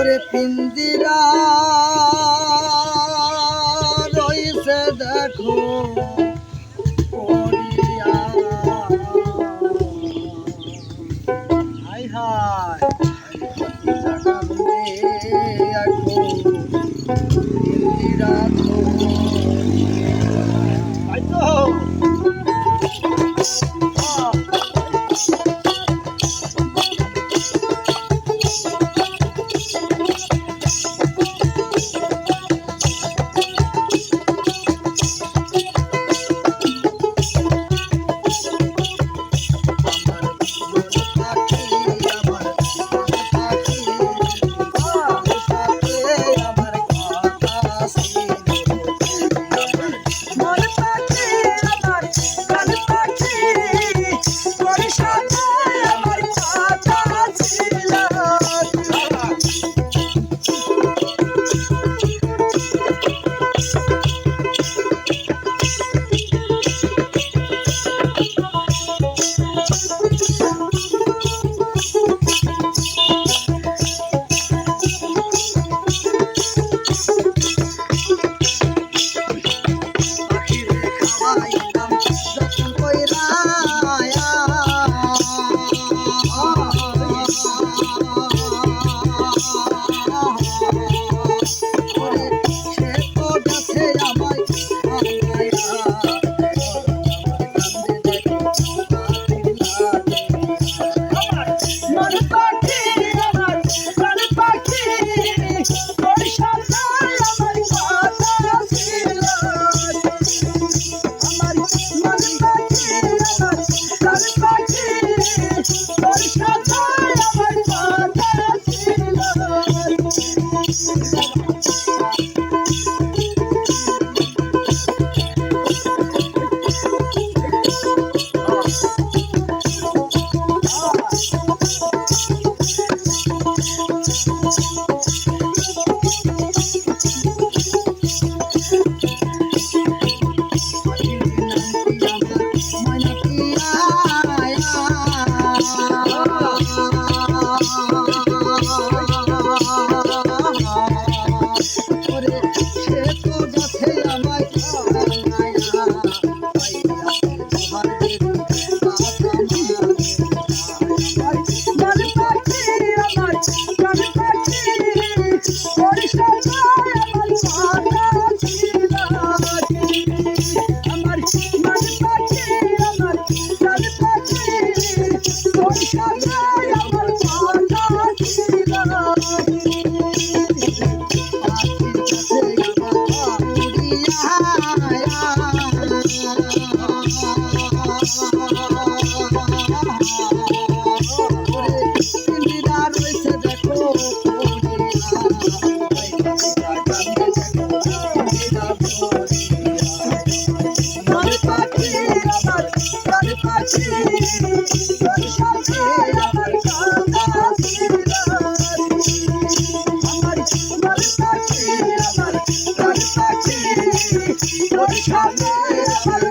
ওরে পিন্দিরা রইছে দেখো ভালো